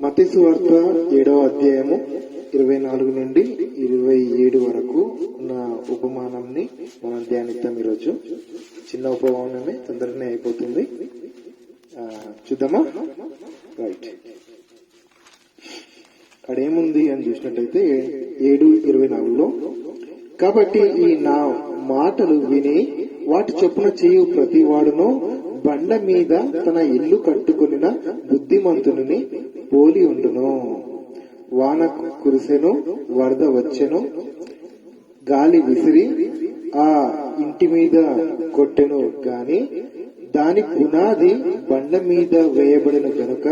మతిసువార్త ఏడవ అధ్యాయము ఇరవై నాలుగు నుండి ఇరవై ఏడు వరకు ఉన్న ఉపమానంని మనం ధ్యానిద్దాం ఈరోజు. చిన్న ఉపమానమే తొందరనే అయిపోతుంది. చూద్దామా? రైట్ అక్కడ ఏముంది అని చూసినట్టయితే ఏడు ఇరవై నాలుగులో కాబట్టి ఈ నా మాటలు విని వాటి చొప్పున చేయు ప్రతి వాడును బండ మీద తన ఇల్లు కట్టుకున్న బుద్ధిమంతుని పోలి ఉండును. వాన కురిసెను వరద వచ్చెను గాలి విసిరి ఆ ఇంటి మీద కొట్టెను. గాని దాని పునాది బండ మీద వేయబడిన కనుక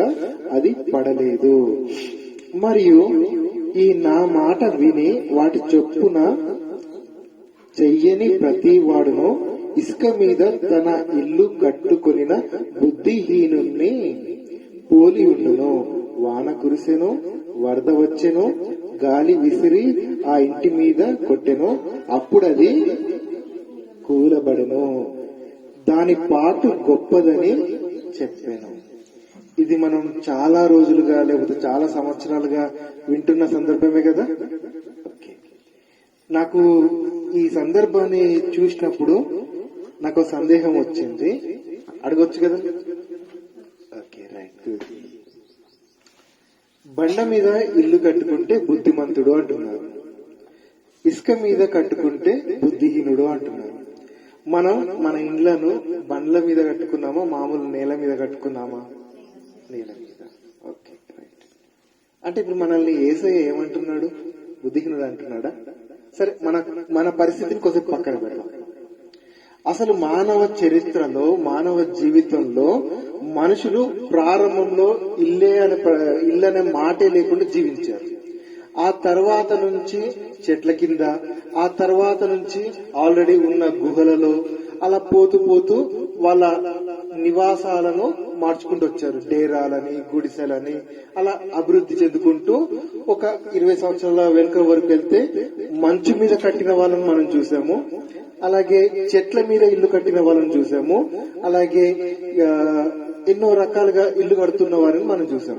అది పడలేదు. మరియు ఈ నా మాట విని వాటి చొప్పున చెయ్యని ప్రతి వాడును ఇసుక మీద తన ఇల్లు కట్టుకొనిన బుద్ధిహీనుణ్ణి పోలి ఉండును. వాన కురిసెను వరద వచ్చెను గాలి విసిరి ఆ ఇంటి మీద కొట్టెను. అప్పుడది కూలబడెను. దాని పాటు గొప్పదని చెప్పాను. ఇది మనం చాలా రోజులుగా లేకపోతే చాలా సంవత్సరాలుగా వింటున్న సందర్భమే కదా? ఓకే. నాకు ఈ సందర్భాన్ని చూసినప్పుడు నాకు సందేహం వచ్చింది. అడగొచ్చు కదా? ఓకే రైట్ బండ మీద ఇల్లు కట్టుకుంటే బుద్ధిమంతుడు అంటున్నారు. ఇసుక మీద కట్టుకుంటే బుద్ధిహీనుడు అంటున్నారు. మనం మన ఇండ్లను బండ్ల మీద కట్టుకున్నామా? మామూలు నేల మీద కట్టుకున్నామా? నేల మీద. Okay right. అంటే ఇప్పుడు మనల్ని ఏసయ్య ఏమంటున్నాడు? బుద్ధిహీనుడు అంటున్నాడా? సరే మన మన పరిస్థితిని కొంచెం పక్కన పెడదాం. అసలు మానవ చరిత్రలో మానవ జీవితంలో మనుషులు ప్రారంభంలో ఇల్లే అనే ప్ర- ఇల్లు అనే మాటే లేకుండా జీవించారు. ఆ తర్వాత నుంచి చెట్ల కింద ఆ తర్వాత నుంచి ఆల్రెడీ ఉన్న గుహలలో అలా పోతూ పోతూ వాళ్ళ నివాసాలను మార్చుకుంటూ వచ్చారు. డేరాలని గుడిసెలని అలా అభివృద్ధి చెందుకుంటూ ఒక ఇరవై సంవత్సరాల వెనుక వరకు వెళ్తే మంచు మీద కట్టిన వాళ్ళని మనం చూసాము. అలాగే చెట్ల మీద ఇల్లు కట్టిన వాళ్ళని చూసాము. అలాగే ఎన్నో రకాలుగా ఇల్లు కడుతున్న వారిని మనం చూసాం.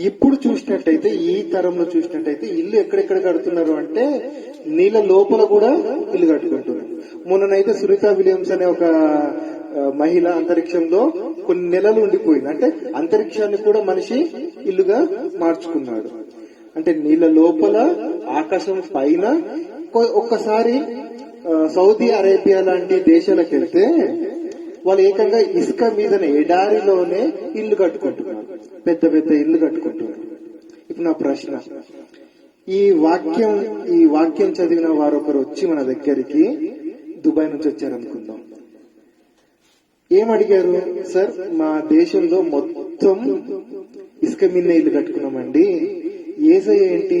ఇప్పుడు చూసినట్టయితే ఈ తరంలో చూసినట్టయితే ఇల్లు ఎక్కడెక్కడ కడుతున్నారు అంటే నీళ్ళ లోపల కూడా ఇల్లు కట్టుకుంటున్నారు. మొన్ననైతే సునీత విలియమ్స్ అనే ఒక మహిళ అంతరిక్షంలో కొన్ని నెలలు ఉండిపోయింది. అంటే అంతరిక్షాన్ని కూడా మనిషి ఇల్లుగా మార్చుకున్నాడు. అంటే నీళ్ళ లోపల ఆకాశం పైన ఒక్కసారి సౌదీ అరేబియా లాంటి దేశాలకు వెళ్తే వాళ్ళు ఏకంగా ఇసుక మీదనే ఎడారిలోనే ఇల్లు కట్టుకుంటున్నారు. పెద్ద పెద్ద ఇల్లు కట్టుకుంటున్నారు. ఇప్పుడు నా ప్రశ్న. ఈ వాక్యం ఈ వాక్యం చదివిన వారు ఒకరు వచ్చి మన దగ్గరికి దుబాయ్ నుంచి వచ్చారనుకుందాం. ఏం అడిగారు సార్ మా దేశంలో మొత్తం ఇసుక మీద ఇల్లు కట్టుకున్నామండి. ఏసయ్య ఏంటి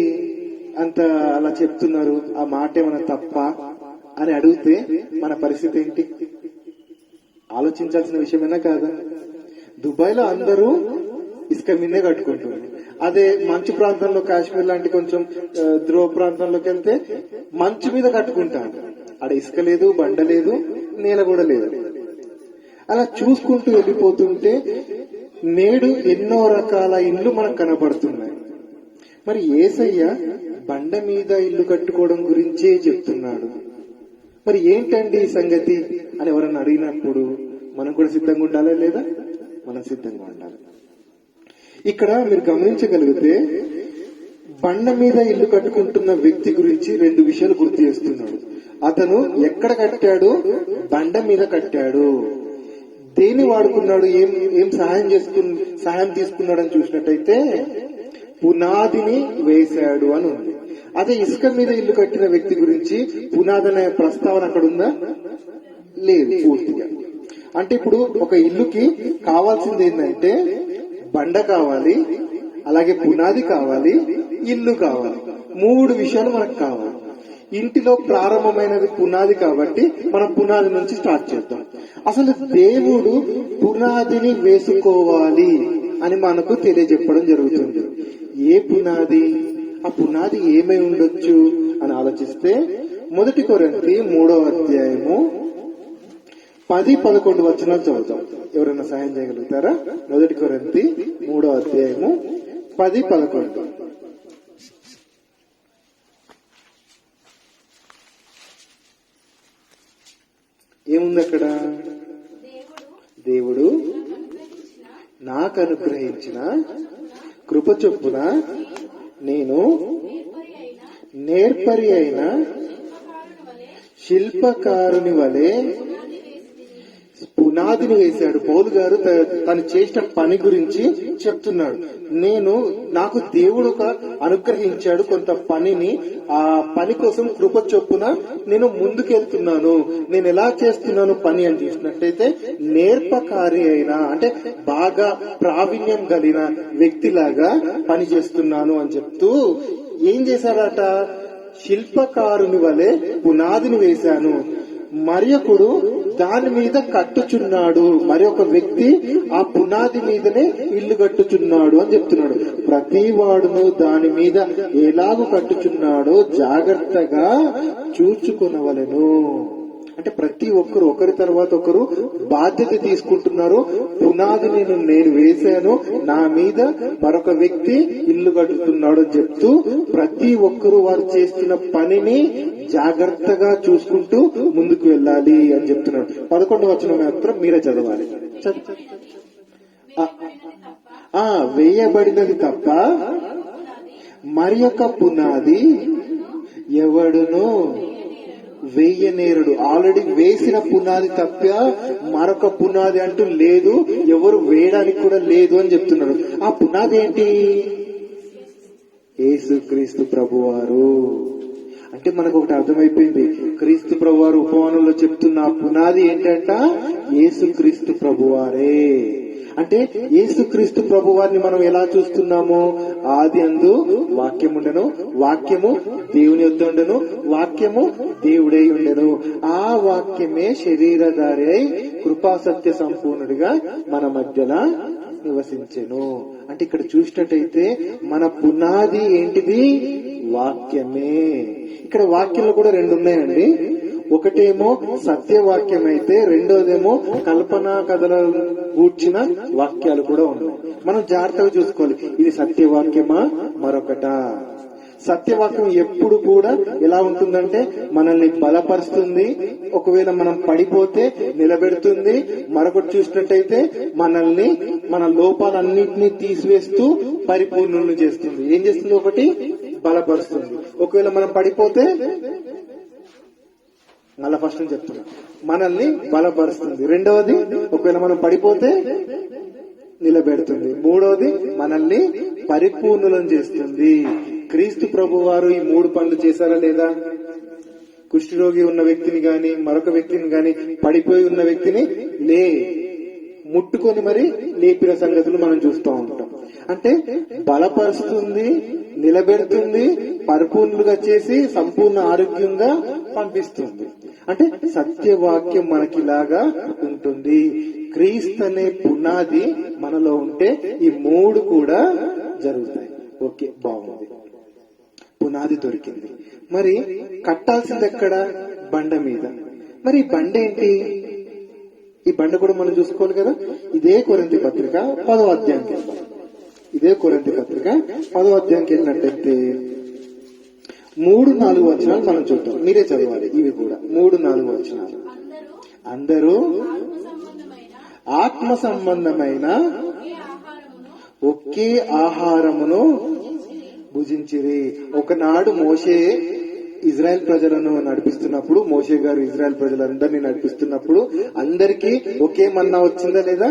అంత అలా చెప్తున్నారు? ఆ మాట ఏమైనా తప్ప? అని అడిగితే మన పరిస్థితి ఏంటి? ఆలోచించాల్సిన విషయమైనా కాదా? దుబాయ్లో అందరూ ఇసుక మీదే కట్టుకుంటున్నారు. అదే మంచు ప్రాంతంలో కాశ్మీర్ లాంటి కొంచెం ధ్రువ ప్రాంతంలోకి వెళ్తే మంచు మీద కట్టుకుంటారు. ఆడ ఇసుక లేదు బండ లేదు నేల కూడా లేదు. అలా చూసుకుంటూ వెళ్ళిపోతుంటే నేడు ఎన్నో రకాల ఇండ్లు మనకు కనబడుతున్నాయి. మరి ఏసయ్య బండ మీద ఇల్లు కట్టుకోవడం గురించే చెప్తున్నాడు. మరి ఏంటండి ఈ సంగతి అని ఎవరన్నా అడిగినప్పుడు మనం కూడా సిద్ధంగా ఉండాలా లేదా? మనం సిద్ధంగా ఉండాలి. ఇక్కడ మీరు గమనించగలిగితే బండ మీద ఇల్లు కట్టుకుంటున్న వ్యక్తి గురించి రెండు విషయాలు గుర్తు చేస్తున్నాడు. అతను ఎక్కడ కట్టాడు? బండ మీద కట్టాడు. దేని వాడుకున్నాడు? ఏం ఏం సహాయం చేసుకు సహాయం తీసుకున్నాడు అని చూసినట్టయితే పునాదిని వేశాడు అని ఉంది. అదే ఇసుక మీద ఇల్లు కట్టిన వ్యక్తి గురించి పునాది అనే ప్రస్తావన అక్కడ ఉందా లేదు పూర్తిగా. అంటే ఇప్పుడు ఒక ఇల్లుకి కావాల్సింది ఏంటంటే బండ కావాలి అలాగే పునాది కావాలి ఇల్లు కావాలి. మూడు విషయాలు మనకు కావాలి. ఇంటిలో ప్రారంభమైనది పునాది కాబట్టి మనం పునాది నుంచి స్టార్ట్ చేద్దాం. అసలు దేవుడు పునాదిని వేసుకోవాలి అని మనకు తెలియజెప్పడం జరుగుతుంది. ఏ పునాది? ఆ పునాది ఏమై ఉండొచ్చు అని ఆలోచిస్తే మొదటి కొరంతి మూడవ అధ్యాయము పది పదకొండు వచ్చిన చదువుతాం. ఎవరైనా సహాయం చేయగలుగుతారా? మొదటి కొరంతి మూడో అధ్యాయము పది పదకొండు. ఏముంది అక్కడ? దేవుడు నాకు అనుగ్రహించిన కృప చొప్పున నేను నేర్పరి అయిన శిల్పకారుని వలె పునాదిని వేశాడు. పౌలు గారు త- తను చేసిన పని గురించి చెప్తున్నాడు. నేను నాకు దేవుడు ఒక అనుగ్రహించాడు కొంత పనిని. ఆ పని కోసం కృప చొప్పున నేను ముందుకెళ్తున్నాను. నేను ఎలా చేస్తున్నాను పని అని చూసినట్టయితే నేర్పకారి అయినా అంటే బాగా ప్రావీణ్యం కలిగిన వ్యక్తిలాగా పని చేస్తున్నాను అని చెప్తూ ఏం చేశాడట శిల్పకారుని వలె పునాదిని వేశాను. మరియొకడు దాని మీద కట్టుచున్నాడు. మరి ఒక వ్యక్తి ఆ పునాది మీదనే ఇల్లు కట్టుచున్నాడు అని చెప్తున్నాడు. ప్రతి వాడును దాని మీద ఎలాగూ కట్టుచున్నాడో జాగ్రత్తగా చూచుకొనవలెను. అంటే ప్రతి ఒక్కరు ఒకరి తర్వాత ఒకరు బాధ్యత తీసుకుంటున్నారు. పునాది నేను నేను వేశాను. నా మీద మరొక వ్యక్తి ఇల్లు కట్టుతున్నాడు అని చెప్తూ ప్రతి ఒక్కరు వారు చేస్తున్న పనిని జాగ్రత్తగా చూసుకుంటూ ముందుకు వెళ్ళాలి అని చెప్తున్నాడు. పదకొండు వచ్చిన మాత్రం మీరే చదవాలి. ఆ, వేయబడినది తప్ప మరి యొక్క పునాది ఎవడును వేయనేరుడు. ఆల్రెడీ వేసిన పునాది తప్ప మరొక పునాది అంటూ లేదు ఎవరు వేయడానికి కూడా లేదు అని చెప్తున్నాడు. ఆ పునాది ఏంటి? ఏసుక్రీస్తు ప్రభువారు. అంటే మనకు ఒకటి అర్థమైపోయింది. క్రీస్తు ప్రభువారు ఉపమానంలో చెప్తున్న పునాది ఏంటంట? యేసుక్రీస్తు ప్రభువారే. అంటే యేసుక్రీస్తు ప్రభువారిని మనం ఎలా చూస్తున్నాము? ఆది అందు వాక్యం ఉండను వాక్యము దేవుని యొద్ ఉండను వాక్యము దేవుడై ఉండను. ఆ వాక్యమే శరీరధారి అయి కృపాసత్య సంపూర్ణుడిగా మన మధ్యన నివసించెను. అంటే ఇక్కడ చూసినట్టయితే మన పునాది ఏంటిది? వాక్యమే. ఇక్కడ వాక్యంలో కూడా రెండు ఉన్నాయండి ఒకటేమో సత్యవాక్యం అయితే రెండోదేమో కల్పనా కథల కూర్చిన వాక్యాలు కూడా ఉన్నాయి. మనం జాగ్రత్తగా చూసుకోవాలి. ఇది సత్యవాక్యమా? మరొకట? సత్యవాక్యం ఎప్పుడు కూడా ఎలా ఉంటుందంటే మనల్ని బలపరుస్తుంది ఒకవేళ మనం పడిపోతే నిలబెడుతుంది మరొకటి చూసినట్టయితే మనల్ని మన లోపాలన్నింటినీ తీసివేస్తూ పరిపూర్ణులను చేస్తుంది. ఏం చేస్తుంది ఒకటి? బలపరుస్తుంది. ఒకవేళ మనం పడిపోతే మళ్ళా ఫస్ట్ నుంచి చెప్తున్నా. మనల్ని బలపరుస్తుంది. రెండవది ఒకవేళ మనం పడిపోతే నిలబెడుతుంది. మూడవది మనల్ని పరిపూర్ణులను చేస్తుంది. క్రీస్తు ప్రభు వారు ఈ మూడు పనులు చేశారా లేదా? కుష్ఠరోగి ఉన్న వ్యక్తిని గాని మరొక వ్యక్తిని గాని పడిపోయి ఉన్న వ్యక్తిని లే. ముట్టుకొని మరి లేపిన సంగతులు మనం చూస్తూ ఉంటాం. అంటే బలపరుస్తుంది నిలబెడుతుంది పరిపూర్ణులుగా చేసి సంపూర్ణ ఆరోగ్యంగా పంపిస్తుంది. అంటే సత్యవాక్యం మనకిలాగా ఉంటుంది. క్రీస్తు అనే పునాది మనలో ఉంటే ఈ మూడు కూడా జరుగుతాయి. ఓకే బాగుంది. పునాది దొరికింది. మరి కట్టాల్సింది ఎక్కడ బండ మీద. మరి బండ ఏంటి? ఈ బండ కూడా మనం చూసుకోవాలి కదా? ఇదే కొరింది పత్రిక పదో అధ్యాయం. ఇదే కొరింతి పత్రిక పదో అధ్యాయంకి వెళ్ళినట్టయితే మూడు నాలుగు వచనాలు మనం చూద్దాం. మీరే చదవాలి. ఇవి కూడా మూడు నాలుగు వచనాలు. అందరూ ఆత్మ సంబంధమైన ఒకే ఆహారమును భుజించిరి. ఒకనాడు మోసే ఇజ్రాయెల్ ప్రజలను నడిపిస్తున్నప్పుడు మోషే గారు ఇజ్రాయెల్ ప్రజలందరినీ నడిపిస్తున్నప్పుడు అందరికీ ఒకే మన్నా వచ్చిందా లేదా?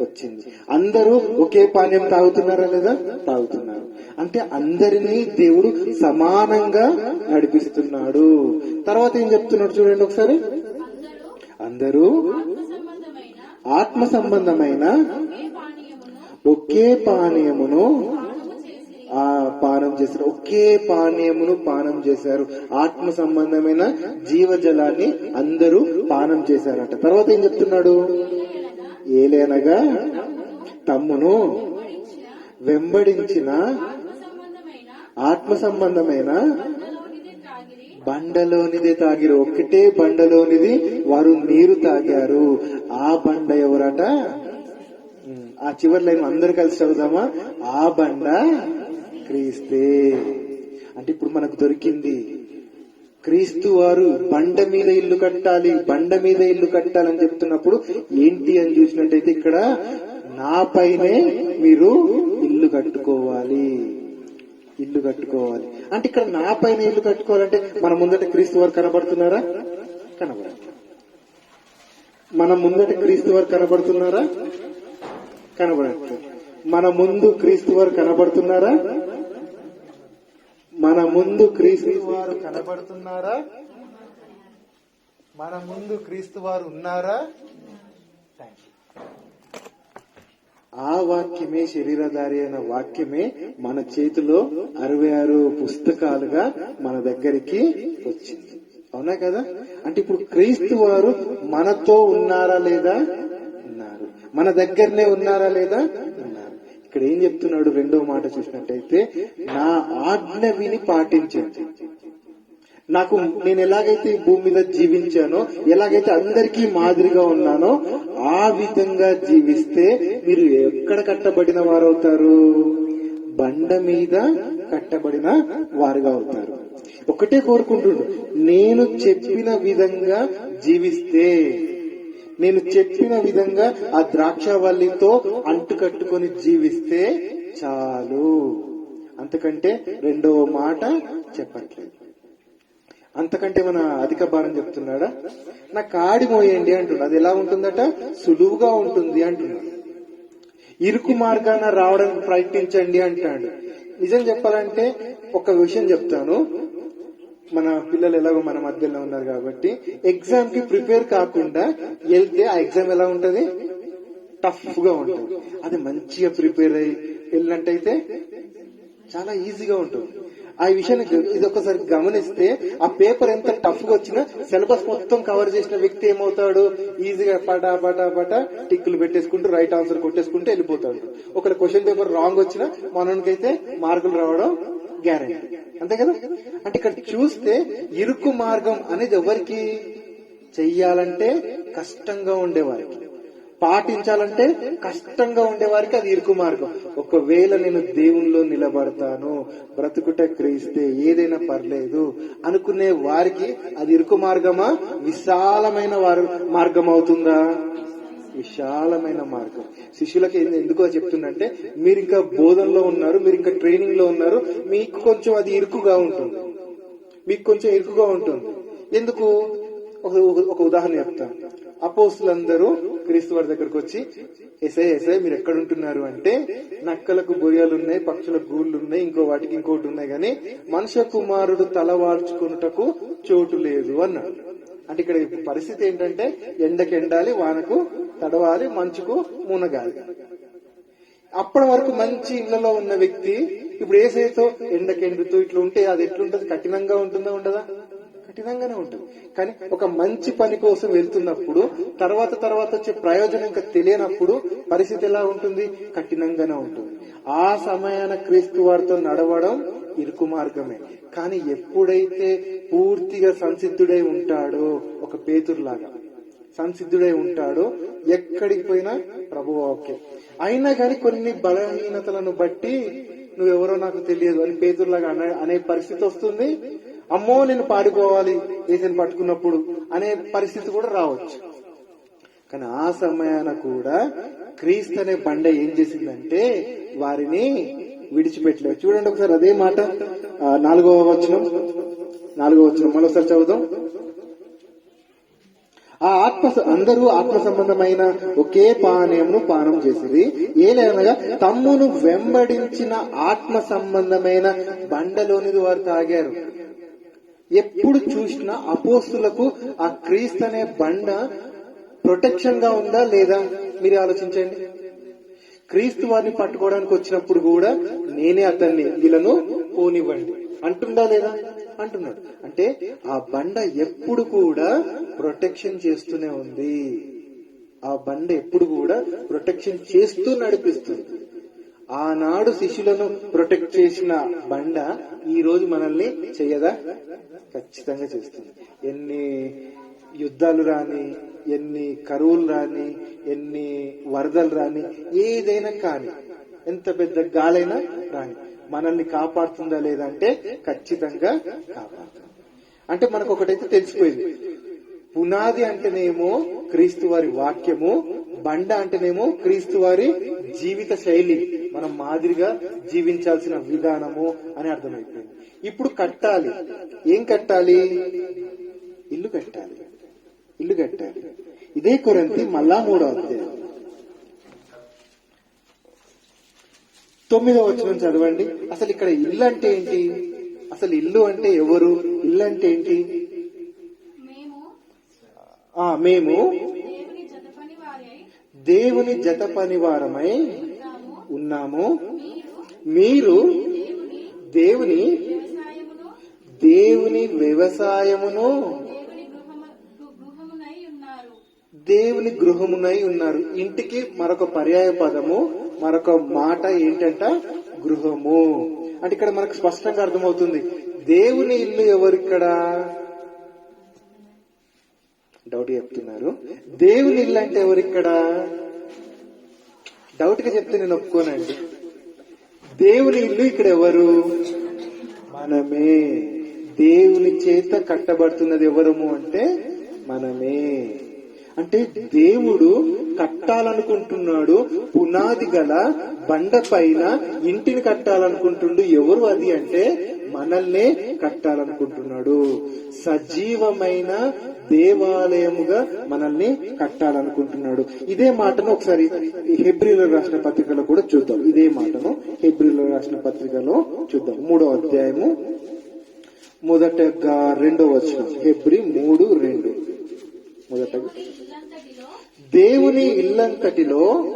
వచ్చింది. అందరూ ఒకే పానీయం తాగుతున్నారా లేదా? తాగుతున్నారు. అంటే అందరినీ దేవుడు సమానంగా నడిపిస్తున్నాడు. తర్వాత ఏం చెప్తున్నాడు చూడండి ఒకసారి. అందరూ ఆత్మ సంబంధమైన ఒకే పానీయమును ఆ పానం చేశారు ఒకే పానీయమును పానం చేశారు. ఆత్మ సంబంధమైన జీవజలాన్ని అందరూ పానం చేశారట. తర్వాత ఏం చెప్తున్నాడు? ఏలేనగా తమ్మును వెంబడించిన ఆత్మ సంబంధమైన బండలోనిదే తాగిరు. ఒకటే బండలోనిది వారు నీరు తాగారు. ఆ బండ ఎవరట? ఆ చివరి లైన్ అందరు కలిసి చదువుదామా? ఆ బండ క్రీస్తే. అంటే ఇప్పుడు మనకు దొరికింది. క్రీస్తు వారు బండ మీద ఇల్లు కట్టాలి బండ మీద ఇల్లు కట్టాలని చెప్తున్నప్పుడు ఏంటి అని చూసినట్టయితే ఇక్కడ నా పైనే మీరు ఇల్లు కట్టుకోవాలి ఇల్లు కట్టుకోవాలి. అంటే ఇక్కడ నా పైన ఇల్లు కట్టుకోవాలంటే మన ముందట క్రీస్తు వారు కనబడుతున్నారా? కనబడట్లేదు. మన ముందట క్రీస్తు వారు కనబడుతున్నారా? కనబడట్లేదు. మన ముందు క్రీస్తు వారు కనబడుతున్నారా? మన ముందు క్రీస్తు వారు కనబడుతున్నారా? మన ముందు క్రీస్తు వారు ఉన్నారా. ఆ వాక్యమే శరీరధారి అయిన వాక్యమే మన చేతిలో అరవై ఆరు పుస్తకాలుగా మన దగ్గరికి వచ్చింది. అవునా కదా? అంటే ఇప్పుడు క్రీస్తు వారు మనతో ఉన్నారా లేదా? ఉన్నారు. మన దగ్గరనే ఉన్నారా లేదా? ఇక్కడ ఏం చెప్తున్నాడు రెండో మాట చూసినట్టయితే నా ఆజ్ఞ విని పాటించండి. నాకు నేను ఎలాగైతే ఈ భూమి మీద జీవించానో ఎలాగైతే అందరికీ మాదిరిగా ఉన్నానో ఆ విధంగా జీవిస్తే మీరు ఎక్కడ కట్టబడిన వారు అవుతారు బండ మీద కట్టబడిన వారుగా అవుతారు. ఒకటే కోరుకుంటుండు నేను చెప్పిన విధంగా జీవిస్తే నేను చెప్పిన విధంగా ఆ ద్రాక్షవల్లితో అంటుకట్టుకొని జీవిస్తే చాలు. అంతకంటే రెండవ మాట చెప్పట్లేదు. అంతకంటే మన అధిక భారం చెప్తున్నాడా? నా కాడి మోయండి అంటున్నాడు అది ఎలా ఉంటుందట? సులువుగా ఉంటుంది అంటున్నాడు ఇరుకు మార్గాన రావడానికి ప్రయత్నించండి అంటాడు. నిజం చెప్పాలంటే ఒక విషయం చెప్తాను. మన పిల్లలు ఎలాగో మన మధ్యలో ఉన్నారు కాబట్టి ఎగ్జామ్కి ప్రిపేర్ కాకుండా వెళ్తే ఆ ఎగ్జామ్ ఎలా ఉంటది? టఫ్గా ఉంటుంది. అది మంచిగా ప్రిపేర్ అయ్యి వెళ్ళినట్టయితే చాలా ఈజీగా ఉంటుంది. ఆ విషయాన్ని ఇది ఒకసారి గమనిస్తే ఆ పేపర్ ఎంత టఫ్గా వచ్చినా సిలబస్ మొత్తం కవర్ చేసిన వ్యక్తి ఏమవుతాడు? ఈజీగా పటా పటా పటా టిక్కులు పెట్టేసుకుంటూ రైట్ ఆన్సర్ కొట్టేసుకుంటూ వెళ్ళిపోతాడు. ఒకవేళ క్వశ్చన్ పేపర్ రాంగ్ వచ్చినా మనకైతే మార్కులు రావడం గ్యారెంటీ అంతే కదా? అంటే ఇక్కడ చూస్తే ఇరుకు మార్గం అనేది ఎవరికి చెయ్యాలంటే కష్టంగా ఉండేవారికి. పాటించాలంటే కష్టంగా ఉండేవారికి అది ఇరుకు మార్గం. ఒకవేళ నేను దేవునిలో నిలబడతాను బ్రతుకుట క్రీస్తే ఏదైనా పర్లేదు అనుకునే వారికి అది ఇరుకు మార్గమా? విశాలమైన వారు మార్గం అవుతుందా? విశాలమైన మార్గం. శిష్యులకి ఎందుకు చెప్తుందంటే మీరు ఇంకా బోధనలో ఉన్నారు మీరు ఇంకా ట్రైనింగ్లో ఉన్నారు మీకు కొంచెం అది ఇరుకుగా ఉంటుంది. మీకు కొంచెం ఇరుకుగా ఉంటుంది. ఎందుకు? ఒక ఒక ఉదాహరణ చెప్తాను అపోస్తులందరూ క్రీస్తు వారి దగ్గరకు వచ్చి ఎస్ఐ ఎస్ఐ మీరు ఎక్కడ ఉంటున్నారు? అంటే నక్కలకు బొయ్యలు ఉన్నాయి పక్షులకు గూళ్ళు ఉన్నాయి ఇంకో వాటికి ఇంకోటి ఉన్నాయి కానీ మనుష్య కుమారుడు తల చోటు లేదు అన్నాడు. అంటే ఇక్కడ పరిస్థితి ఏంటంటే ఎండకి ఎండాలి వానకు తడవాలి మంచుకు మునగాలి. అప్పటి వరకు మంచి ఇళ్ళలో ఉన్న వ్యక్తి ఇప్పుడు ఏసైతో ఎండకెండుతూ ఇట్లా ఉంటే అది ఎట్లుంటది? కఠినంగా ఉంటుందా ఉండదా? కఠినంగానే ఉంటుంది. కానీ ఒక మంచి పని కోసం వెళ్తున్నప్పుడు తర్వాత తర్వాత వచ్చే ప్రయోజనం ఇంకా తెలియనప్పుడు పరిస్థితి ఎలా ఉంటుంది? కఠినంగానే ఉంటుంది. ఆ సమయాన క్రీస్తు వారితో నడవడం ఇరుకు మార్గమే. కానీ ఎప్పుడైతే పూర్తిగా సంసిద్ధుడై ఉంటాడో ఒక పేతురులాగా సంసిద్ధుడై ఉంటాడో ఎక్కడికి పోయినా ప్రభు ఓకే. అయినా కానీ కొన్ని బలహీనతలను బట్టి నువ్వెవరో నాకు తెలియదు అని పేతురులాగా అనే అనే పరిస్థితి వస్తుంది. అమ్మో నేను పాడిపోవాలి ఏసీని పట్టుకున్నప్పుడు అనే పరిస్థితి కూడా రావచ్చు. కానీ ఆ సమయాన కూడా క్రీస్తు అనే బండ ఏం చేసిందంటే వారిని విడిచిపెట్టలేదు చూడండి ఒకసారి అదే మాట నాలుగవ వచనం. నాలుగవ వచనం. మరోసారి చదువుదాం. ఆ ఆత్మ అందరూ ఆత్మ సంబంధమైన ఒకే పానీయంను పానం చేసింది ఏలనగా తమ్మును వెంబడించిన ఆత్మ సంబంధమైన బండలోనిది వారు తాగారు. ఎప్పుడు చూసినా అపోస్తులకు ఆ క్రీస్తు అనే బండ ప్రొటెక్షన్గా ఉందా లేదా? మీరు ఆలోచించండి. క్రీస్తు వారిని పట్టుకోవడానికి వచ్చినప్పుడు కూడా నేనే అతన్ని వీళ్ళను పోనివ్వండి. అంటుందా లేదా? అంటున్నాడు. అంటే ఆ బండ ఎప్పుడు కూడా ప్రొటెక్షన్ చేస్తూనే ఉంది. ఆ బండ ఎప్పుడు కూడా ప్రొటెక్షన్ చేస్తూ నడిపిస్తుంది. ఆనాడు శిష్యులను ప్రొటెక్ట్ చేసిన బండ ఈ రోజు మనల్ని చెయ్యదా ఖచ్చితంగా చేస్తుంది. ఎన్ని యుద్ధాలు రాని ఎన్ని కరువులు రాని ఎన్ని వరదలు రాని ఏదైనా కానీ ఎంత పెద్ద గాలైనా రాని. మనల్ని కాపాడుతుందా లేదంటే ఖచ్చితంగా కాపాడుతుంది. అంటే మనకు ఒకటైతే తెలిసిపోయింది. పునాది అంటేనేమో క్రీస్తు వారి వాక్యము బండ అంటేనేమో క్రీస్తు వారి జీవిత శైలి మనం మాదిరిగా జీవించాల్సిన విధానము అని అర్థమైపోయింది. ఇప్పుడు కట్టాలి. ఏం కట్టాలి? ఇల్లు కట్టాలి. ఇల్లు కట్టాలి ఇదే కొరంతి మళ్ళా మూడో అధ్యాయం. తొమ్మిదో వచ్చిన చదవండి. అసలు ఇక్కడ ఇల్లు అంటే ఏంటి? అసలు ఇల్లు అంటే ఎవరు? ఇల్లు అంటే ఏంటి? మేము ఆ మేము దేవుని జత పనివారమై ఉన్నాము. ఉన్నాము. మీరు దేవుని దేవుని వ్యవసాయమును దేవుని గృహము గృ- గృహమునై ఉన్నారు దేవుని గృహమునై ఉన్నారు. ఇంటికి మరొక పర్యాయ పదము మరొక మాట ఏంటంట? గృహము. అంటే ఇక్కడ మనకు స్పష్టంగా అర్థమవుతుంది. దేవుని ఇల్లు ఎవరిక్కడ? డౌట్ చెప్తున్నారు. దేవుని ఇల్లు అంటే ఎవరిక్కడ? డౌట్గా చెప్తే నేను ఒప్పుకోనండి. దేవుని ఇల్లు ఇక్కడ ఎవరు? మనమే. దేవుని చేత కట్టబడుతున్నది ఎవరము అంటే మనమే. అంటే దేవుడు కట్టాలనుకుంటున్నాడు. పునాది గల బండ పైన ఇంటిని కట్టాలనుకుంటుండు. ఎవరు అది అంటే మనల్నే కట్టాలనుకుంటున్నాడు. సజీవమైన దేవాలయముగా మనల్ని కట్టాలనుకుంటున్నాడు. ఇదే మాటను ఒకసారి హెబ్రిలో రాసిన పత్రికలో కూడా చూద్దాం. ఇదే మాటను హెబ్రిలో రాసిన పత్రికలో చూద్దాం. మూడో అధ్యాయము మొదటగా రెండో వచనం. హెబ్రి మూడు రెండు. మొదటగా దేవుని ఇల్లంతటిలో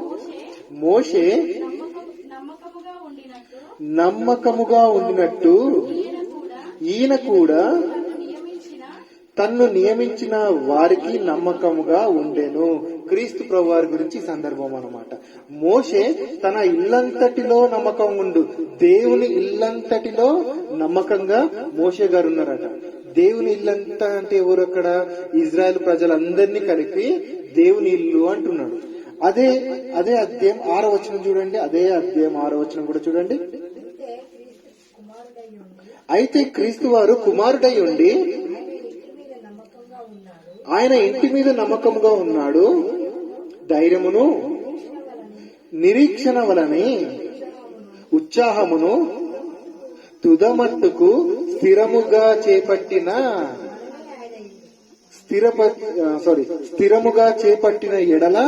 మోషే నమ్మకముగా ఉండినట్టు ఈయన కూడా తన్ను నియమించిన వారికి నమ్మకముగా ఉండెను. క్రీస్తు ప్రభువారి గురించి సందర్భం అన్నమాట. మోషే తన ఇల్లంతటిలో నమ్మకం ఉండు. దేవుని ఇల్లంతటిలో నమ్మకంగా మోషే గారు ఉన్నారట. దేవుని ఇల్లంతా అంటే ఎవరు అక్కడ? ఇజ్రాయెల్ ప్రజలందరినీ కలిపి దేవుని ఇల్లు అంటున్నాడు. అదే అదే అధ్యాయం ఆరో వచనం చూడండి అదే అధ్యాయం ఆరో వచనం కూడా చూడండి. అయితే క్రీస్తు వారు కుమారుడై ఉండి ఆయన ఇంటి మీద నమ్మకంగా ఉన్నాడు. ధైర్యమును నిరీక్షణ వలని ఉత్సాహమును తుదమట్టుకు స్థిరముగా చేపట్టిన స్థిరప సారీ స్థిరముగా చేపట్టిన ఎడల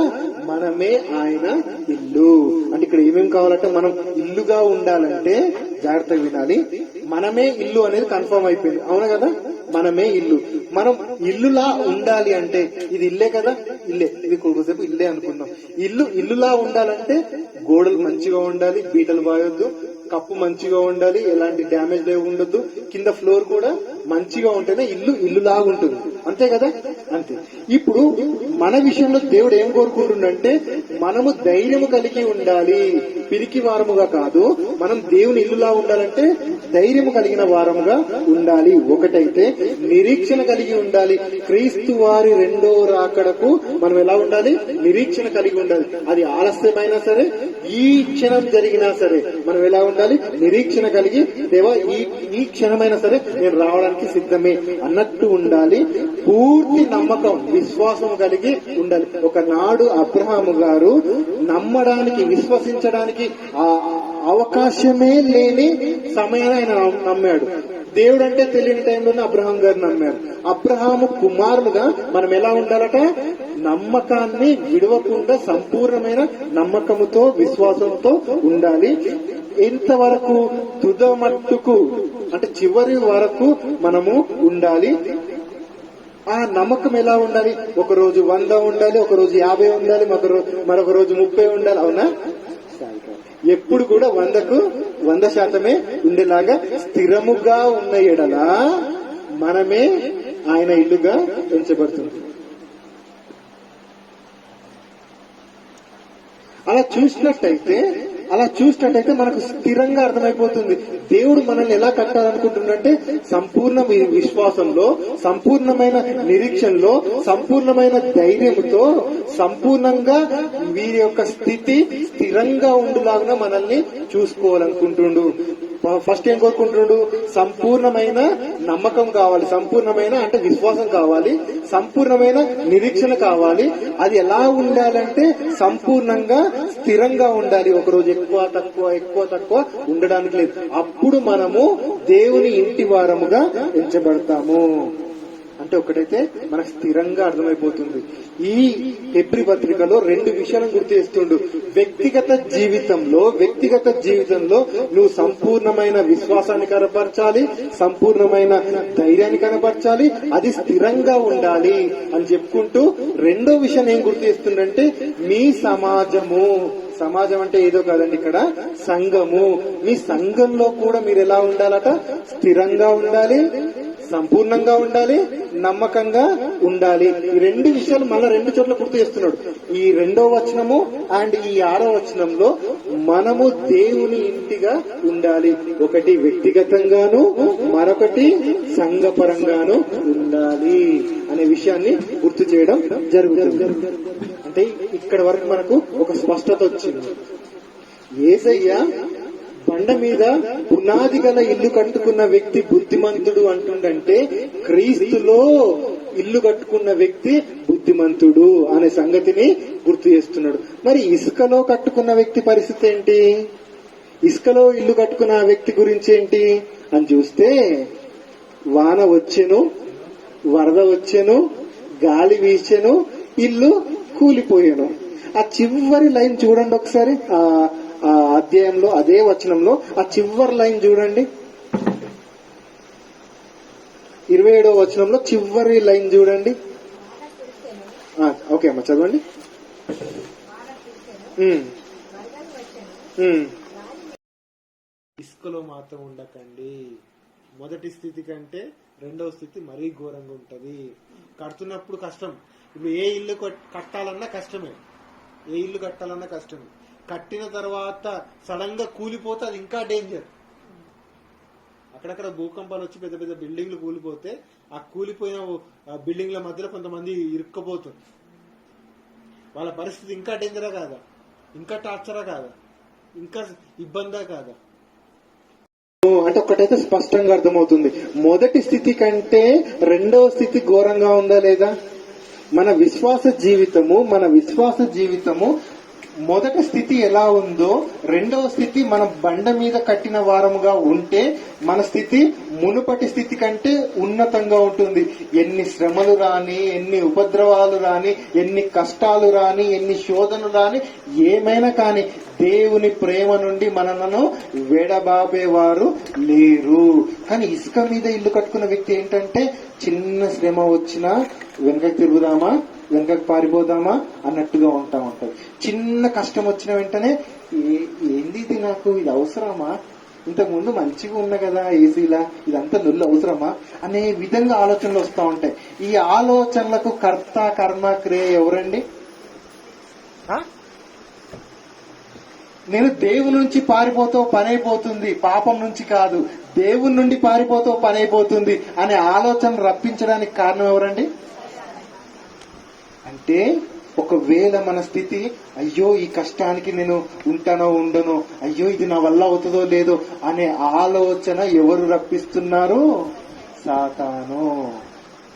మనమే ఆయన ఇల్లు. అంటే ఇక్కడ ఏమేం కావాలంటే మనం ఇల్లుగా ఉండాలంటే జాగ్రత్తగా వినాలి. మనమే ఇల్లు అనేది కన్ఫర్మ్ అయిపోయింది. అవునా కదా? మనమే ఇల్లు. మనం ఇల్లులా ఉండాలి అంటే ఇది ఇల్లే కదా? ఇల్లే. ఇది కొద్దిసేపు ఇల్లే అనుకుందాం. ఇల్లు ఇల్లులా ఉండాలంటే గోడలు మంచిగా ఉండాలి బీటలు బాగొద్దు. కప్పు మంచిగా ఉండాలి ఎలాంటి డ్యామేజ్ లేవు ఉండొద్దు. కింద ఫ్లోర్ కూడా మంచిగా ఉంటేనే ఇల్లు ఇల్లులాగా ఉంటుంది. అంతే కదా? అంతే. ఇప్పుడు మన విషయంలో దేవుడు ఏం కోరుకుంటుండంటే మనము ధైర్యము కలిగి ఉండాలి. పిరికి వారముగా కాదు మనం దేవుని ఇల్లులా ఉండాలంటే ధైర్యం కలిగిన వారముగా ఉండాలి. ఒకటైతే నిరీక్షణ కలిగి ఉండాలి. క్రీస్తు వారి రెండో రాకడకు మనం ఎలా ఉండాలి? నిరీక్షణ కలిగి ఉండాలి. అది ఆలస్యమైనా సరే ఈ క్షణం జరిగినా సరే మనం ఎలా ఉండాలి? నిరీక్షణ కలిగి దేవా ఈ ఈ క్షణమైనా సరే నేను రావడానికి సిద్ధమే అన్నట్టు ఉండాలి. పూర్తి నమ్మకం విశ్వాసం కలిగి ఉండాలి. ఒకనాడు అబ్రహాము గారు నమ్మడానికి విశ్వసించడానికి ఆ అవకాశమే లేని సమయాన్ని ఆయన నమ్మాడు. దేవుడు అంటే తెలియని టైంలోనే అబ్రహాం గారు నమ్మారు. అబ్రహాము కుమారులుగా మనం ఎలా ఉండాలట? నమ్మకాన్ని విడవకుండా సంపూర్ణమైన నమ్మకముతో విశ్వాసంతో ఉండాలి. ఎంతవరకు తుదమట్టుకు అంటే చివరి వరకు మనము ఉండాలి. ఆ నమ్మకం ఎలా ఉండాలి? ఒక రోజు వంద ఉండాలి ఒక రోజు యాభై ఉండాలి మరొక రోజు ముప్పై ఉండాలి అవునా? ఎప్పుడు కూడా వందకు వంద శాతమే ఉండేలాగా స్థిరముగా ఉన్న ఎడల మనమే ఆయన ఇల్లుగా ఉంచబడుతుంది. అలా చూసినట్టయితే అలా చూసినట్టయితే మనకు స్థిరంగా అర్థమైపోతుంది. దేవుడు మనల్ని ఎలా కట్టాలనుకుంటుందంటే సంపూర్ణ విశ్వాసంలో సంపూర్ణమైన నిరీక్షణలో సంపూర్ణమైన ధైర్యంతో సంపూర్ణంగా వీరి యొక్క స్థితి స్థిరంగా ఉండులాగా మనల్ని చూసుకోవాలనుకుంటుండు. ఫస్ట్ ఏం కోరుకుంటున్నాడు? సంపూర్ణమైన నమ్మకం కావాలి. సంపూర్ణమైన అంటే విశ్వాసం కావాలి. సంపూర్ణమైన నిరీక్షణ కావాలి. అది ఎలా ఉండాలంటే సంపూర్ణంగా స్థిరంగా ఉండాలి. ఒక రోజు ఎక్కువ తక్కువ ఎక్కువ తక్కువ ఉండడానికి లేదు. అప్పుడు మనము దేవుని ఇంటి వారముగా ఎంచబడతాము. అంటే ఒకటైతే మనకు స్థిరంగా అర్థమైపోతుంది. ఈ హెబ్రి పత్రికలో రెండు విషయాలను గుర్తు చేస్తుండు. వ్యక్తిగత జీవితంలో వ్యక్తిగత జీవితంలో నువ్వు సంపూర్ణమైన విశ్వాసాన్ని కనపరచాలి సంపూర్ణమైన ధైర్యాన్ని కనపరచాలి అది స్థిరంగా ఉండాలి అని చెప్పుకుంటూ రెండో విషయం ఏం గుర్తు చేస్తుండంటే మీ సమాజము. సమాజం అంటే ఏదో కాదండి ఇక్కడ సంఘము. మీ సంఘంలో కూడా మీరు ఎలా ఉండాలట? స్థిరంగా ఉండాలి సంపూర్ణంగా ఉండాలి నమ్మకంగా ఉండాలి. ఈ రెండు విషయాలు మళ్ళా రెండు చోట్ల గుర్తు చేస్తున్నాడు. ఈ రెండో వచనము అండ్ ఈ ఆరో వచనంలో మనము దేవుని ఇంటిగా ఉండాలి. ఒకటి వ్యక్తిగతంగాను మరొకటి సంఘపరంగాను ఉండాలి అనే విషయాన్ని గుర్తు చేయడం జరుగుతుంది. అంటే ఇక్కడ వరకు మనకు ఒక స్పష్టత వచ్చింది. ఏసయ్య బండ మీద పునాది గల ఇల్లు కట్టుకున్న వ్యక్తి బుద్ధిమంతుడు అంటుండంటే క్రీస్తులో ఇల్లు కట్టుకున్న వ్యక్తి బుద్ధిమంతుడు అనే సంగతిని గుర్తు చేస్తున్నాడు. మరి ఇసుకలో కట్టుకున్న వ్యక్తి పరిస్థితి ఏంటి? ఇసుకలో ఇల్లు కట్టుకున్న ఆ వ్యక్తి గురించి ఏంటి? అని చూస్తే వాన వచ్చెను వరద వచ్చెను గాలి వీచెను ఇల్లు కూలిపోయాను. ఆ చివరి లైన్ చూడండి ఒకసారి. ఆ ఆ అధ్యాయంలో అదే వచనంలో ఆ చివరి లైన్ చూడండి. ఇరవై ఏడో వచనంలో చివరి లైన్ చూడండి. ఓకే అమ్మా చదవండి. ఇసుకలో మాత్రం ఉండకండి. మొదటి స్థితి కంటే రెండవ స్థితి మరీ ఘోరంగా ఉంటది. కడుతున్నప్పుడు కష్టం. ఇప్పుడు ఏ ఇల్లు కట్- కట్టాలన్నా కష్టమే. ఏ ఇల్లు కట్టాలన్నా కష్టమే. కట్టిన తర్వాత సడన్గా కూలిపోతే అది ఇంకా డేంజర్ అక్కడక్కడ భూకంపాలు వచ్చి పెద్ద పెద్ద బిల్డింగ్లు కూలిపోతే ఆ కూలిపోయిన ఆ బిల్డింగ్ల మధ్యలో కొంతమంది ఇరుక్కపోతుంది వాళ్ళ పరిస్థితి ఇంకా డేంజరా కాదా? ఇంకా టార్చరా కాదా? ఇంకా ఇబ్బందా కాదా? అంటే ఒకటైతే స్పష్టంగా అర్థమవుతుంది. మొదటి స్థితి కంటే రెండవ స్థితి ఘోరంగా ఉందా లేదా? మన విశ్వాస జీవితము మన విశ్వాస జీవితము మొదటి స్థితి ఎలా ఉందో రెండవ స్థితి మనం బండ మీద కట్టిన వారముగా ఉంటే మన స్థితి మునుపటి స్థితి కంటే ఉన్నతంగా ఉంటుంది. ఎన్ని శ్రమలు రాని ఎన్ని ఉపద్రవాలు రాని ఎన్ని కష్టాలు రాని ఎన్ని శోధనలు రాని ఏమైనా కానీ దేవుని ప్రేమ నుండి మనలను వేడబాపేవారు లేరు. కానీ ఇసుక మీద ఇల్లు కట్టుకున్న వ్యక్తి ఏంటంటే చిన్న శ్రమ వచ్చినా వెనకకి తిరుగుదామా వెనకకి పారిపోదామా అన్నట్టుగా ఉంటా ఉంటది చిన్న కష్టం వచ్చిన వెంటనే ఏంది ఇది నాకు? ఇది అవసరమా? ఇంతకుముందు మంచిగా ఉన్న కదా ఏసీలా? ఇదంతా నుల్లు అవసరమా? అనే విధంగా ఆలోచనలు వస్తూ ఉంటాయి. ఈ ఆలోచనలకు కర్త కర్మ క్రియ ఎవరండి? నేను దేవుని నుంచి పారిపోతూ పని అయిపోతుంది. పాపం నుంచి కాదు. దేవుని నుండి పారిపోతూ పని అయిపోతుంది అనే ఆలోచన రప్పించడానికి కారణం ఎవరండి? అంటే ఒకవేళ మన స్థితి అయ్యో ఈ కష్టానికి నేను ఉంటానో ఉండనో అయ్యో ఇది నా వల్ల అవుతుందో లేదో అనే ఆలోచన ఎవరు రప్పిస్తున్నారు? సాతాను.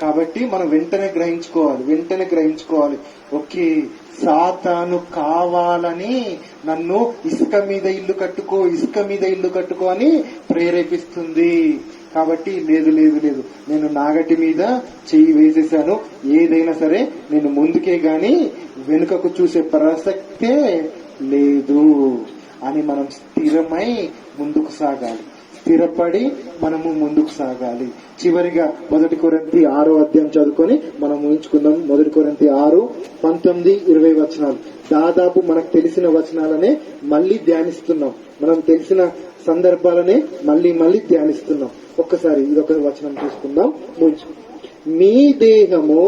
కాబట్టి మనం వెంటనే గ్రహించుకోవాలి వెంటనే గ్రహించుకోవాలి. ఓకే సాతాను కావాలని నన్ను ఇసుక మీద ఇల్లు కట్టుకో ఇసుక మీద ఇల్లు కట్టుకో అని ప్రేరేపిస్తుంది. కాబట్టి లేదు లేదు లేదు. నేను నాగటి మీద చెయ్యి వేసేసాను. ఏదైనా సరే నేను ముందుకే గాని వెనుకకు చూసే ప్రసక్తే లేదు అని మనం స్థిరమై ముందుకు సాగాలి. స్థిరపడి మనము ముందుకు సాగాలి. చివరిగా మొదటి కొరంతి ఆరో అధ్యాయం చదువుకొని మనం ఊహించుకుందాం. మొదటి కొరంతి ఆరు పంతొమ్మిది ఇరవై వచనాలు. దాదాపు మనకు తెలిసిన వచనాలనే మళ్ళీ ధ్యానిస్తున్నాం. మనం తెలిసిన సందర్భాలనే మళ్ళీ మళ్ళీ ధ్యానిస్తున్నాం. ఒక్కసారి ఇదొక వచనం చూసుకుందాం ముంచు మీ దేహము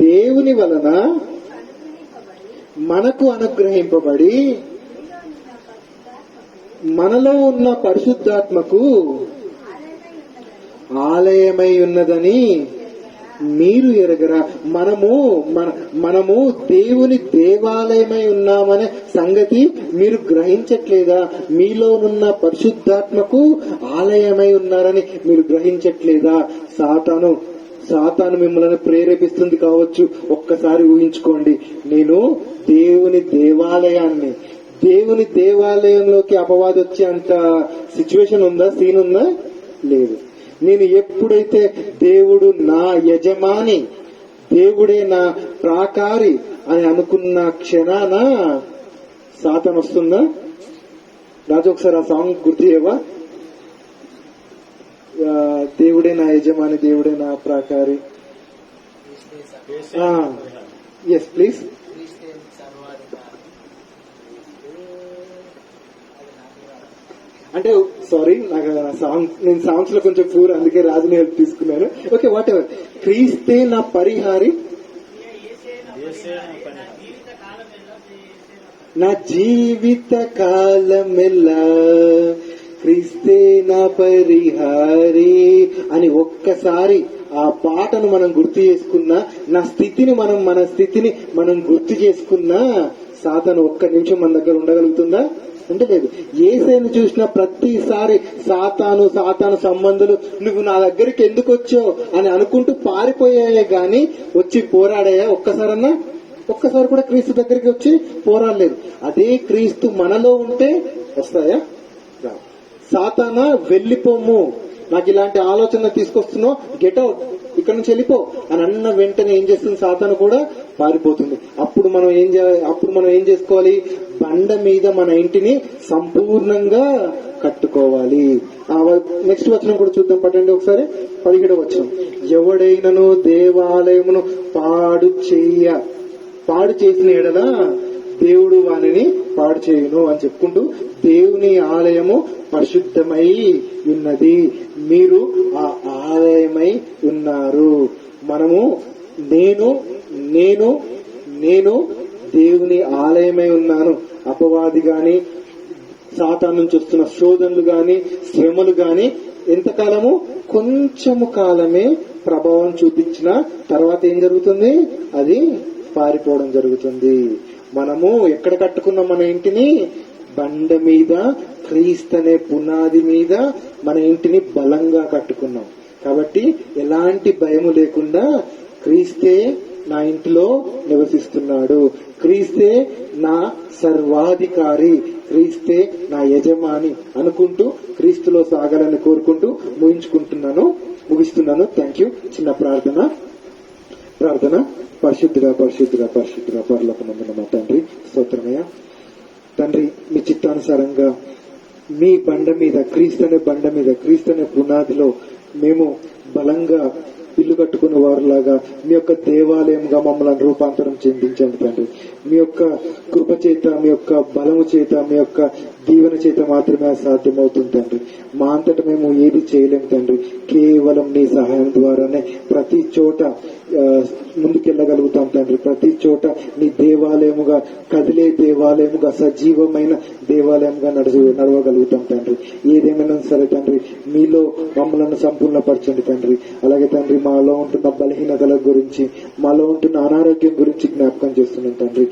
దేవుని వలన మనకు అనుగ్రహింపబడి మనలో ఉన్న పరిశుద్ధాత్మకు ఆలయమై ఉన్నదని మీరు ఎరగరా మనము మన మనము దేవుని దేవాలయమై ఉన్నామనే సంగతి మీరు గ్రహించట్లేదా? మీలోనున్న పరిశుద్ధాత్మకు ఆలయమై ఉన్నారని మీరు గ్రహించట్లేదా? సాతాను సాతాను మిమ్మల్ని ప్రేరేపిస్తుంది కావచ్చు. ఒక్కసారి ఊహించుకోండి. నేను దేవుని దేవాలయాన్ని దేవుని దేవాలయంలోకి అపవాదొచ్చే అంత సిచ్యువేషన్ ఉందా? సీన్ ఉందా? లేదు. నేను ఎప్పుడైతే దేవుడు నా యజమాని దేవుడే నా ప్రాకారి అని అనుకున్న క్షణాన సాతన్ వస్తుందా? రాజు ఒకసారి ఆ సాంగ్ గుర్తు చేయవా? దేవుడే నా యజమాని దేవుడే నా ప్రాకారి. ఎస్ ప్లీజ్ అంటే సారీ నాకు సాంగ్ నేను సాంగ్స్లో కొంచెం పూర్ అందుకే రాజుని హెల్ప్ తీసుకున్నాను. ఓకే వాట్ ఎవర్ క్రీస్తే నా పరిహారి. నా జీవిత కాలమెల్లా క్రీస్తే నా పరిహారి అని ఒక్కసారి ఆ పాటను మనం గుర్తు చేసుకున్నా నా స్థితిని మనం మన స్థితిని మనం గుర్తు చేసుకున్నా సాతను ఒక్క నిమిషం మన దగ్గర ఉండగలుగుతుందా? ఉండలేదు ఏసైని చూసిన ప్రతిసారి సాతాను సాతాను సంబంధులు నువ్వు నా దగ్గరికి ఎందుకు వచ్చావు? అని అనుకుంటూ పారిపోయాయే గాని వచ్చి పోరాడాయా? ఒక్కసారన్నా? ఒక్కసారి కూడా క్రీస్తు దగ్గరికి వచ్చి పోరాడలేదు. అదే క్రీస్తు మనలో ఉంటే వస్తాయా? సాతాన సాతానా వెళ్ళిపోము. నాకు ఇలాంటి ఆలోచన తీసుకొస్తున్నావు గెట్ అవుట్. ఇక్కడ నుంచి వెళ్ళిపో. అని అన్న వెంటనే ఏం చేస్తుంది? సాతాను కూడా పారిపోతుంది. అప్పుడు మనం ఏం చేయాలి అప్పుడు మనం ఏం చేసుకోవాలి? బండ మీద మన ఇంటిని సంపూర్ణంగా కట్టుకోవాలి. నెక్స్ట్ వచనం కూడా చూద్దాం. పట్టండి ఒకసారి. పదిహేడవ వచనం. ఎవడైనను దేవాలయమును పాడు చెయ్య పాడు చేసిన ఎడల దేవుడు వానిని పాడు చేయను అని చెప్పుకుంటూ దేవుని ఆలయము పరిశుద్ధమై ఉన్నది. మీరు ఆ ఆలయమై ఉన్నారు. మనము నేను నేను నేను దేవుని ఆలయమై ఉన్నాను. అపవాది గాని సాతాన్ నుంచి వస్తున్న శోధనలు గాని శ్రమలు గాని ఎంతకాలము కొంచెము కాలమే ప్రభావం చూపించిన తర్వాత ఏం జరుగుతుంది? అది పారిపోవడం జరుగుతుంది. మనము ఎక్కడ కట్టుకున్నాం మన ఇంటిని? బండ మీద క్రీస్తనే పునాది మీద మన ఇంటిని బలంగా కట్టుకున్నాం. కాబట్టి ఎలాంటి భయము లేకుండా క్రీస్తే నా ఇంటిలో నివసిస్తున్నాడు. క్రీస్తే నా సర్వాధికారి క్రీస్తే నా యజమాని అనుకుంటూ క్రీస్తులో సాగాలని కోరుకుంటూ ముగించుకుంటున్నాను ముగిస్తున్నాను. థ్యాంక్ యూ చిన్న ప్రార్థన. ప్రార్థన. పరిశుద్ధుగా పరిశుద్ధుగా పరిశుద్ధుగా పరలోకమందున మా తండ్రి స్తోత్రమయ్య. తండ్రి మీ చిత్తానుసారంగా మీ బండ మీద క్రీస్తనే బండ మీద క్రీస్తనే పునాదిలో మేము బలంగా ఇల్లు కట్టుకున్న వారిలాగా మీ యొక్క దేవాలయంగా మమ్మల్ని రూపాంతరం చెందించండి తండ్రి. మీ యొక్క కృప చేత మీ యొక్క బలము చేత మీ యొక్క దీవెన చేత మాత్రమే సాధ్యమవుతుంది తండ్రి. మా అంతట మేము ఏది చేయలేము తండ్రి. కేవలం నీ సహాయం ద్వారానే ప్రతి చోట ముందుకెళ్ళగలుగుతాం తండ్రి. ప్రతి చోట నీ దేవాలయముగా కదిలే దేవాలయముగా సజీవమైన దేవాలయంగా నడిచి నడవగలుగుతాం తండ్రి. ఏదేమైనా సరే తండ్రి మీలో మమ్మల్ని సంపూర్ణపరచండి తండ్రి. అలాగే తండ్రి మాలో ఉంటున్న బలహీనతల గురించి మాలో ఉంటున్న అనారోగ్యం గురించి జ్ఞాపకం చేస్తున్నాం తండ్రి.